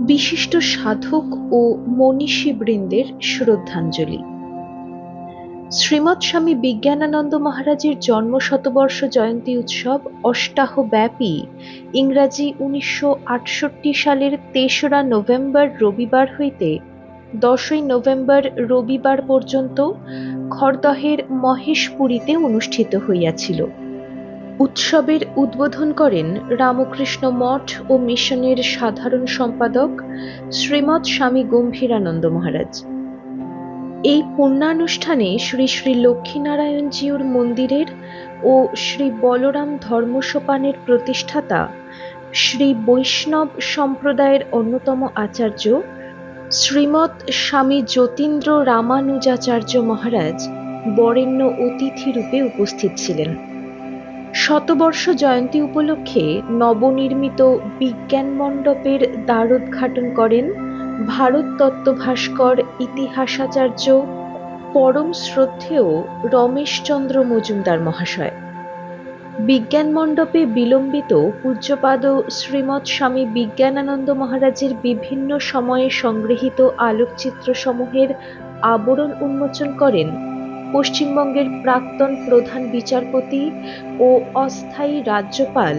বিশিষ্ট সাধক ও মনীষীবৃন্দের শ্রদ্ধাঞ্জলি। শ্রীমৎ স্বামী বিজ্ঞানানন্দ মহারাজের জন্ম শতবর্ষ জয়ন্তী উৎসব অষ্টাহ ব্যাপী ইংরাজি উনিশশো আটষট্টি সালের তেসরা নভেম্বর রবিবার হইতে দশই নভেম্বর রবিবার পর্যন্ত খড়দহের মহেশপুরীতে অনুষ্ঠিত হইয়াছিল। উৎসবের উদ্বোধন করেন রামকৃষ্ণ মঠ ও মিশনের সাধারণ সম্পাদক শ্রীমৎ স্বামী গম্ভীরানন্দ মহারাজ। এই পুণ্যানুষ্ঠানে শ্রী শ্রী লক্ষ্মীনারায়ণজিউর মন্দিরের ও শ্রী বলরাম ধর্মসোপানের প্রতিষ্ঠাতা শ্রী বৈষ্ণব সম্প্রদায়ের অন্যতম আচার্য শ্রীমৎ স্বামী যতীন্দ্র রামানুজাচার্য মহারাজ বরেণ্য অতিথি রূপে উপস্থিত ছিলেন। শতবর্ষ জয়ন্তী উপলক্ষে নবনির্মিত বিজ্ঞান মণ্ডপের দ্বারোদ্ঘাটন করেন ভারত তত্ত্ব ভাস্কর ইতিহাসাচার্য পরম শ্রদ্ধেয় রমেশচন্দ্র মজুমদার মহাশয়। বিজ্ঞান মণ্ডপে বিলম্বিত পূজ্যপাদ শ্রীমৎ স্বামী বিজ্ঞানানন্দ মহারাজের বিভিন্ন সময়ে সংগৃহীত আলোকচিত্রসমূহের আবরণ উন্মোচন করেন পশ্চিমবঙ্গের প্রাক্তন প্রধান বিচারপতি ও অস্থায়ী রাজ্যপাল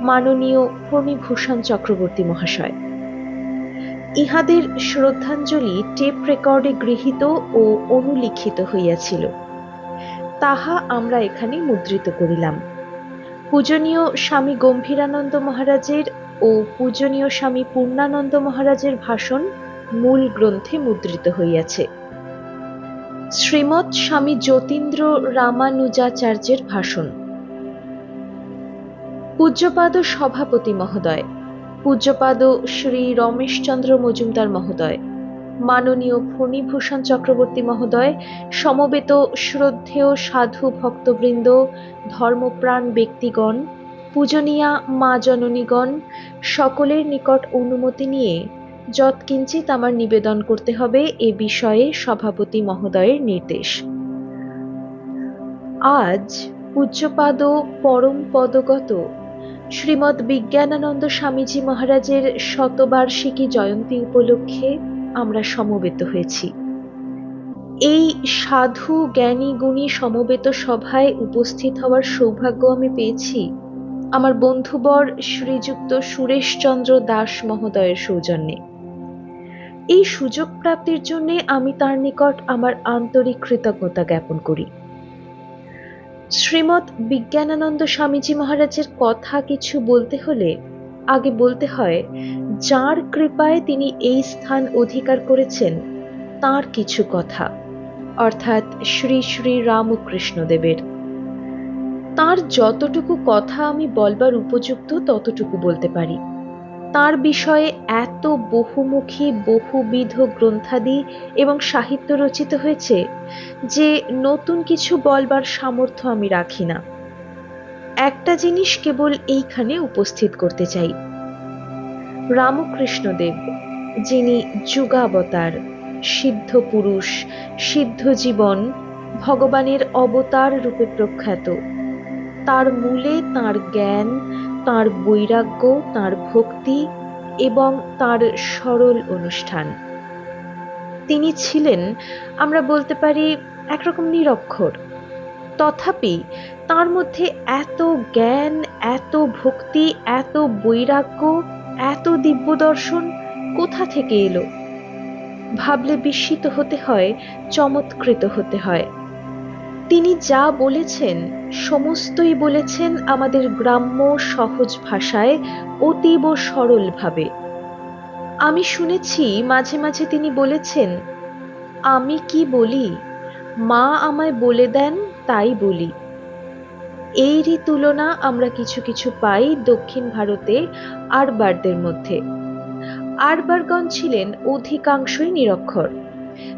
মাননীয় ফণীভূষণ চক্রবর্তী মহাশয়। ইহাদের শ্রদ্ধাঞ্জলি টেপ রেকর্ডে গৃহীত ও অনুলিখিত হইয়াছিল। তাহা আমরা এখানে মুদ্রিত করিলাম। পূজনীয় স্বামী গম্ভীরানন্দ মহারাজের ও পূজনীয় স্বামী পূর্ণানন্দ মহারাজের ভাষণ মূল গ্রন্থে মুদ্রিত হইয়াছে। শ্রীমৎ স্বামী যতীন্দ্র রামানুজাচার্যের ভাষণ। পূজ্যপাদ সভাপতি মহোদয়, পূজ্যপাদ শ্রী রমেশচন্দ্র মজুমদার মহোদয়, মাননীয় ফণীভূষণ চক্রবর্তী মহোদয়, সমবেত শ্রদ্ধেয় সাধু ভক্তবৃন্দ, ধর্মপ্রাণ ব্যক্তিগণ, পূজনীয়া মা জননীগণ, সকলের নিকট অনুমতি নিয়ে যৎকিঞ্চিত আমার নিবেদন করতে হবে এ বিষয়ে সভাপতি মহোদয়ের নির্দেশ। আজ পূজ্যপাদ পরম পদগত শ্রীমৎ বিজ্ঞানানন্দ স্বামীজি মহারাজের শতবার্ষিকী জয়ন্তী উপলক্ষে আমরা সমবেত হয়েছি। এই সাধু জ্ঞানী গুণী সমবেত সভায় উপস্থিত হওয়ার সৌভাগ্য আমি পেয়েছি আমার বন্ধুবর শ্রীযুক্ত সুরেশচন্দ্র দাস মহোদয়ের সৌজন্যে। এই সুযোগ প্রাপ্তির জন্য আমি তার নিকট আমার আন্তরিক কৃতজ্ঞতা জ্ঞাপন করি। শ্রীমৎ বিজ্ঞানানন্দ স্বামীজি মহারাজের কথা কিছু বলতে হলে আগে বলতে হয়, যার কৃপায় তিনি এই স্থান অধিকার করেছেন, তার কিছু কথা। অর্থাৎ শ্রী শ্রী রামকৃষ্ণদেবের তার যতটুকু কথা আমি বলবার উপযুক্ত ততটুকু বলতে পারি। তার বিষয়ে এত বহুমুখী, বহুবিধ গ্রন্থাদি এবং সাহিত্য রচিত হয়েছে যে নতুন কিছু বলবার সামর্থ্য আমি রাখি না। একটা জিনিস কেবল এইখানে উপস্থিত করতে চাই। রামকৃষ্ণদেব, যিনি যুগাবতার, সিদ্ধ পুরুষ, সিদ্ধ জীবন, ভগবানের অবতার রূপে প্রখ্যাত, তার মূলে তার জ্ঞান তার বৈরাগ্য, তার ভক্তি এবং তার সরল অনুষ্ঠান। তিনি ছিলেন, আমরা বলতে পারি, একরকম নিরক্ষর। তথাপি তার মধ্যে এত জ্ঞান, এত ভক্তি, এত বৈরাগ্য, এত দিব্য দর্শন কোথা থেকে এলো? ভাবলে বিস্মিত হতে হয়, চমৎকৃত হতে হয়। তিনি যা বলেছেন, সমস্তই বলেছেন আমাদের গ্রাম্য সহজ ভাষায়, অতীব সরলভাবে। আমি শুনেছি মাঝে মাঝে তিনি বলেছেন, আমি কি বলি? মা আমায় বলে দেন, তাই বলি। এরই তুলনা আমরা কিছু কিছু পাই দক্ষিণ ভারতে আরবারদের মধ্যে। আরবারগণ ছিলেন অধিকাংশই নিরক্ষর।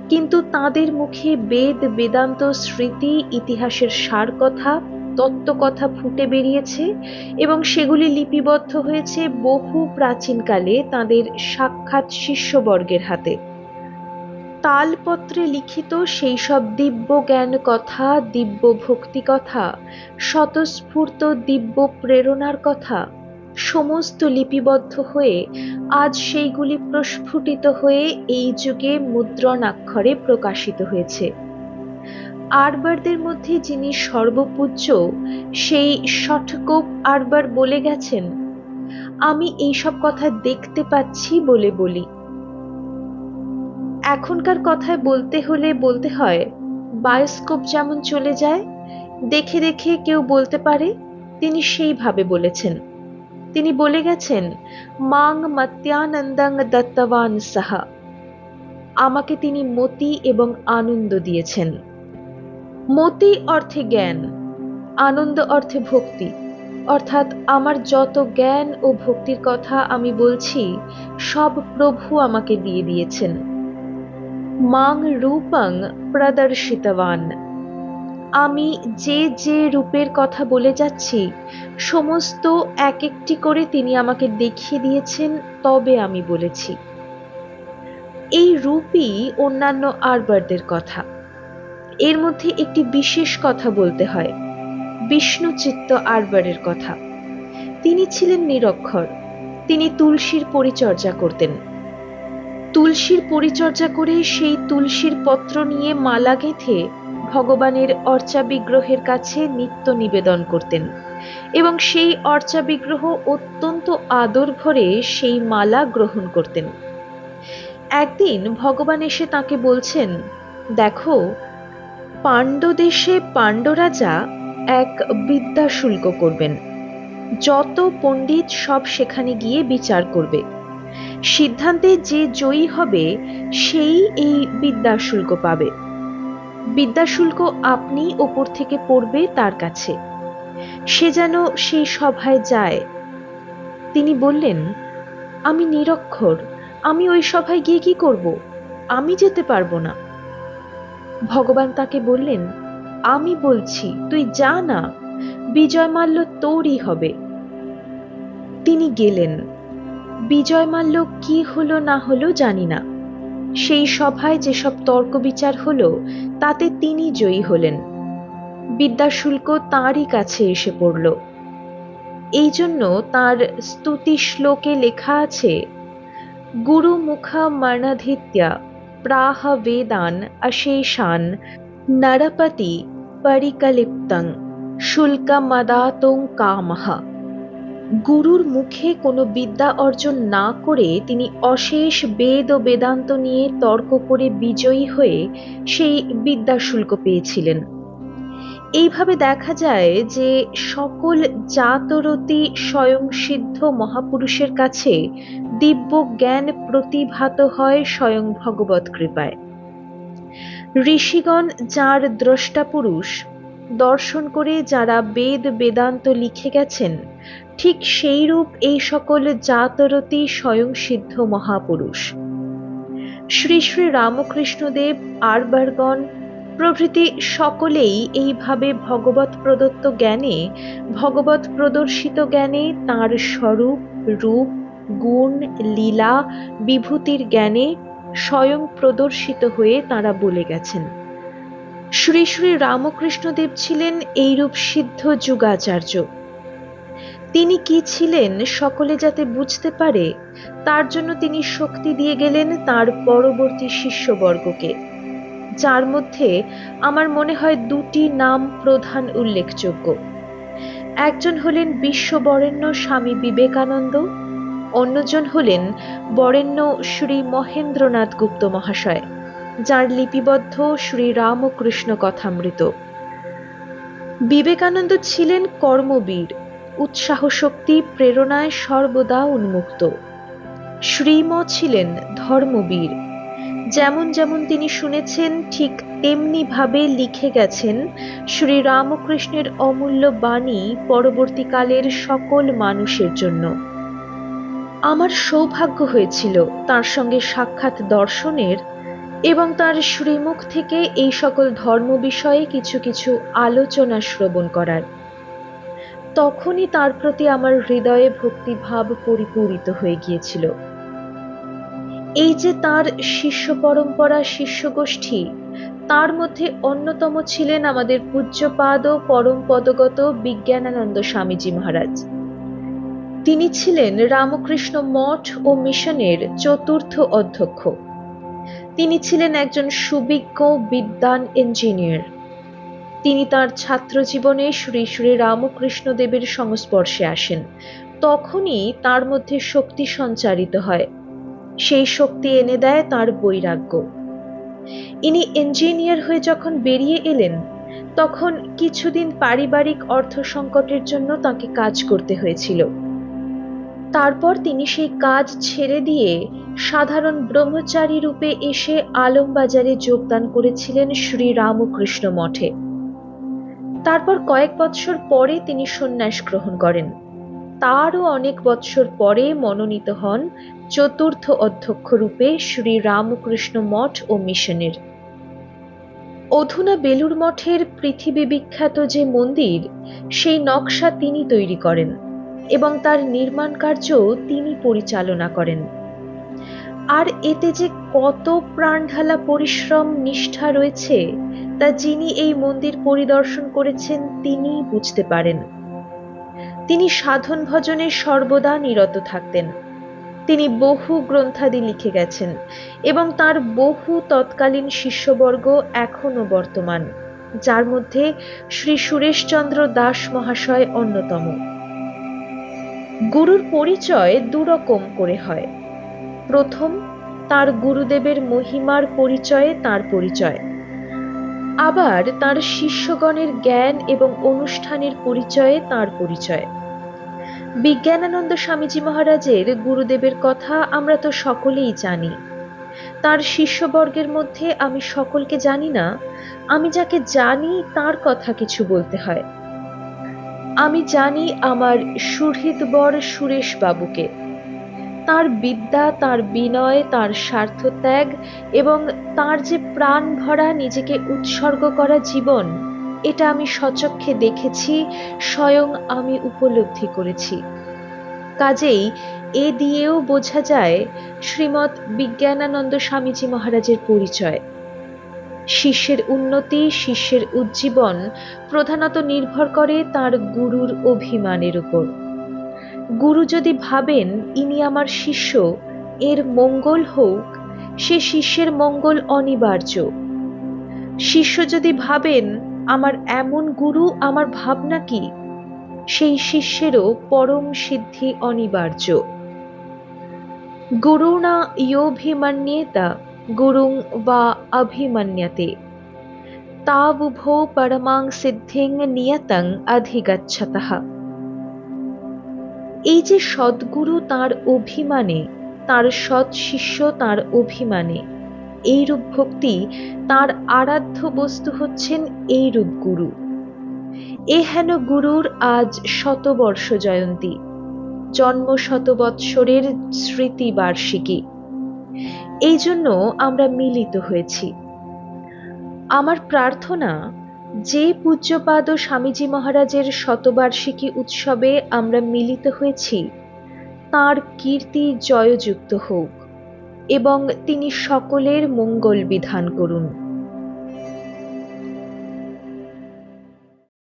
কিন্তু তাদের মুখে বেদ, বেদান্ত স্মৃতি, ইতিহাসের সার কথা তত্ত্বকথা ফুটে বেরিয়েছে এবং সেগুলি লিপিবদ্ধ হয়েছে বহু প্রাচীনকালে তাদের সাক্ষাৎ শিষ্যবর্গের হাতে। তালপত্রে লিখিত সেই সব দিব্য জ্ঞান কথা দিব্য ভক্তি কথা স্বতঃস্ফূর্ত দিব্য প্রেরণার কথা সমস্ত লিপিবদ্ধ হয়ে আজ সেইগুলি প্রস্ফুটিত হয়ে এই যুগে মুদ্রণাক্ষরে প্রকাশিত হয়েছে। আরবারদের মধ্যে যিনি সর্বপূজ্য, সেই শঠকোপ আরবার বলে গেছেন, আমি এইসব কথা দেখতে পাচ্ছি বলে বলি। এখনকার কথায় বলতে হলে বলতে হয়, বায়োস্কোপ যেমন চলে যায়, দেখে দেখে কেউ বলতে পারে, তিনি সেইভাবে বলেছেন। তিনি বলে গেছেন, মাং মত্যানন্দং দত্তবান সাহা। আমাকে তিনি মতি এবং আনন্দ দিয়েছেন। মতি অর্থে জ্ঞান, আনন্দ অর্থে ভক্তি। অর্থাৎ আমার যত জ্ঞান ও ভক্তির কথা আমি বলছি, সব প্রভু আমাকে দিয়ে দিয়েছেন। মাং রূপং প্রদর্শিতবান। আমি যে যে রূপের কথা বলে যাচ্ছি, সমস্ত এক একটি করে তিনি আমাকে দেখিয়ে দিয়েছেন, তবে আমি বলেছি। এই রূপই অন্যান্য আরবারদের কথা। এর মধ্যে একটি বিশেষ কথা বলতে হয় বিষ্ণু চিত্ত আরবারের কথা। তিনি ছিলেন নিরক্ষর, তিনি তুলসীর পরিচর্যা করতেন। তুলসীর পরিচর্যা করে সেই তুলসীর পত্র নিয়ে মালা গেঁথে ভগবানের অর্চা বিগ্রহের কাছে নিত্য নিবেদন করতেন এবং সেই অর্চা বিগ্রহ অত্যন্ত আদর ভরে সেই মালা গ্রহণ করতেন। একদিন ভগবান এসে তাকে বলছেন, দেখো, পাণ্ডদেশে পাণ্ডরাজা এক বিদ্যা শুল্ক করবেন। যত পণ্ডিত সব সেখানে গিয়ে বিচার করবে। সিদ্ধান্তে যে জয়ী হবে, সেই এই বিদ্যা শুল্ক পাবে। বিদ্যাশুল্ক আপনি ওপর থেকে পড়বে তার কাছে। সে যেন সেই সভায় যায়। তিনি বললেন, আমি নিরক্ষর, আমি ওই সভায় গিয়ে কি করব? আমি যেতে পারব না। ভগবান তাকে বললেন, আমি বলছি, তুই যা না বিজয় মাল্য তোরই হবে। তিনি গেলেন। বিজয় মাল্য কি হলো না হলো জানি না। সেই সভায় যেসব তর্ক বিচার হলো, তাতে তিনি জয়ী হলেন। বিদ্যাশুল্ক তাঁরই কাছে এসে পড়ল। এই জন্য তাঁর স্তুতি শ্লোকে লেখা আছে, গুরু মুখা মর্ণাধিত্যা প্রাহ বেদান অশেষান নরপতি পরিকলিপ্তং শুল্কমদাতং কামহা গুরুর মুখে কোনো বিদ্যা অর্জন না করে তিনি অশেষ বেদ ও বেদান্ত নিয়ে তর্ক করে বিজয়ী হয়ে সেই বিদ্যা শুল্ক পেয়েছিলেন। এইভাবে দেখা যায় যে সকল জাতরতি স্বয়ং সিদ্ধ মহাপুরুষের কাছে দিব্য জ্ঞান প্রতিভাত হয় স্বয়ং ভগবত কৃপায়। ঋষিগণ যার দ্রষ্টা পুরুষ দর্শন করে যারা বেদ বেদান্ত লিখে গেছেন, ঠিক সেইরূপ এই সকল জাতরতি স্বয়ং সিদ্ধ মহাপুরুষ। শ্রী শ্রী রামকৃষ্ণদেব, আরবারগণ, প্রভৃতি সকলেই এইভাবে ভগবত প্রদত্ত জ্ঞানে ভগবত প্রদর্শিত জ্ঞানে তাঁর স্বরূপ, রূপ, গুণ, লীলা, বিভূতির জ্ঞানে স্বয়ং প্রদর্শিত হয়ে তারা বলে গেছেন। শ্রী শ্রী রামকৃষ্ণদেব ছিলেন এইরূপ সিদ্ধ যুগাচার্য। তিনি কি ছিলেন সকলে যাতে বুঝতে পারে, তার জন্য তিনি শক্তি দিয়ে গেলেন তার পরবর্তী শিষ্যবর্গকে। যার মধ্যে আমার মনে হয় দুটি নাম প্রধান উল্লেখযোগ্য। একজন হলেন বিশ্ববরেণ্য স্বামী বিবেকানন্দ, অন্যজন হলেন বরেণ্য শ্রী মহেন্দ্রনাথ গুপ্ত মহাশয়। যার লিপিবদ্ধ শ্রী রামকৃষ্ণ কথামৃত। বিবেকানন্দ ছিলেন কর্মবীর উৎসাহ শক্তি প্রেরণায় সর্বদা উন্মুক্ত। শ্রীম ছিলেন ধর্মবীর। যেমন যেমন তিনি শুনেছেন, ঠিক তেমনি ভাবে লিখে গেছেন শ্রী রামকৃষ্ণের অমূল্য বাণী পরবর্তীকালের সকল মানুষের জন্য। আমার সৌভাগ্য হয়েছিল তার সঙ্গে সাক্ষাৎ দর্শনের এবং তার শ্রীমুখ থেকে এই সকল ধর্ম বিষয়ে কিছু কিছু আলোচনা শ্রবণ করার। তখনই তার প্রতি আমার হৃদয়ে ভক্তিভাব পরিপূরিত হয়ে গিয়েছিল। এই যে তার শিষ্য পরম্পরা, শিষ্য গোষ্ঠী, তার মধ্যে অন্যতম ছিলেন আমাদের পূজ্যপাদ ও পরম পদগত বিজ্ঞানানন্দ স্বামীজি মহারাজ। তিনি ছিলেন রামকৃষ্ণ মঠ ও মিশনের চতুর্থ অধ্যক্ষ। তিনি ছিলেন একজন সুবিজ্ঞ বিদ্বান ইঞ্জিনিয়ার। তিনি তার ছাত্র জীবনে শ্রী শ্রী রামকৃষ্ণ দেবের সংস্পর্শে আসেন। তখনই তার মধ্যে শক্তি সঞ্চারিত হয়। সেই শক্তি এনে দেয় তার বৈরাগ্য। ইনি ইঞ্জিনিয়ার হয়ে যখন বেরিয়ে এলেন, তখন কিছুদিন পারিবারিক অর্থ সংকটের জন্য তাকে কাজ করতে হয়েছিল। তারপর তিনি সেই কাজ ছেড়ে দিয়ে সাধারণ ব্রহ্মচারী রূপে এসে আলমবাজারে যোগদান করেছিলেন শ্রী রামকৃষ্ণ মঠে। তারপর কয়েক বৎসর পরে তিনি সন্ন্যাস গ্রহণ করেন। তারও অনেক বৎসর পরে মনোনীত হন চতুর্থ অধ্যক্ষ রূপে শ্রী রামকৃষ্ণ মঠ ও মিশনের। অধুনা বেলুর মঠের পৃথিবী বিখ্যাত যে মন্দির, সেই নকশা তিনি তৈরি করেন। এবং তার নির্মাণ কার্য তিনি পরিচালনা করেন। আর এতে যে কত প্রাণঢালা পরিশ্রম, নিষ্ঠা রয়েছে, তা যিনি এই মন্দির পরিদর্শন করেছেন তিনি বুঝতে পারেন। তিনি সাধন ভজনে সর্বদা নিরত থাকতেন। তিনি বহু গ্রন্থাদি লিখে গেছেন এবং তার বহু তৎকালীন শিষ্যবর্গ এখনও বর্তমান, যার মধ্যে শ্রী সুরেশচন্দ্র দাস মহাশয় অন্যতম। গুরুর পরিচয় দুরকম করে হয়। প্রথম, তার গুরুদেবের মহিমার পরিচয়ে তার পরিচয়। আবার তার শিষ্যগণের জ্ঞান এবং অনুষ্ঠানের পরিচয়ে তার পরিচয়। বিজ্ঞানানন্দ স্বামীজি মহারাজের গুরুদেবের কথা আমরা তো সকলেই জানি। তার শিষ্যবর্গের মধ্যে আমি সকলকে জানি না, আমি যাকে জানি তার কথা কিছু বলতে হয়। আমি জানি আমার সুহৃদবর সুরেশ বাবুকে তার বিদ্যা, তার বিনয়, তার স্বার্থত্যাগ এবং তার যে প্রাণ ভরা নিজেকে উৎসর্গ করা জীবন, এটা আমি সচক্ষে দেখেছি, স্বয়ং আমি উপলব্ধি করেছি। কাজেই এ দিয়েও বোঝা যায় শ্রীমৎ বিজ্ঞানানন্দ স্বামীজি মহারাজের পরিচয়। শিষ্যের উন্নতি, শিষ্যের উজ্জীবন প্রধানত নির্ভর করে তার গুরুর অভিমানের উপর। গুরু যদি ভাবেন, ইনি আমার শিষ্য, এর মঙ্গল হোক, সে শিষ্যের মঙ্গল অনিবার্য। শিষ্য যদি ভাবেন, আমার এমন গুরু, আমার ভাবনা কি? সেই শিষ্যেরও পরম সিদ্ধি অনিবার্য। গুরুণা ইয়োভিমান্যেতা গুরুং বা অভিমন্যতে তাবুভো পরমাং সিদ্ধিং নিয়তং অধিগচ্ছতঃ এই যে সদ্গুরু তার অভিমানে, তার সৎ শিষ্য তার অভিমানে, এইরূপ ভক্তি তার আরাধ্য বস্তু হচ্ছেন এইরূপ গুরু। এ হেন গুরুর আজ শতবর্ষ জয়ন্তী, জন্ম শতবৎসরের স্মৃতি বার্ষিকী এই জন্য আমরা মিলিত হয়েছি। আমার প্রার্থনা, যে পূজ্যপাদ স্বামীজি মহারাজের শতবার্ষিকী উৎসবে আমরা মিলিত হয়েছি, তার কীর্তি জয়যুক্ত হোক এবং তিনি সকলের মঙ্গল বিধান করুন।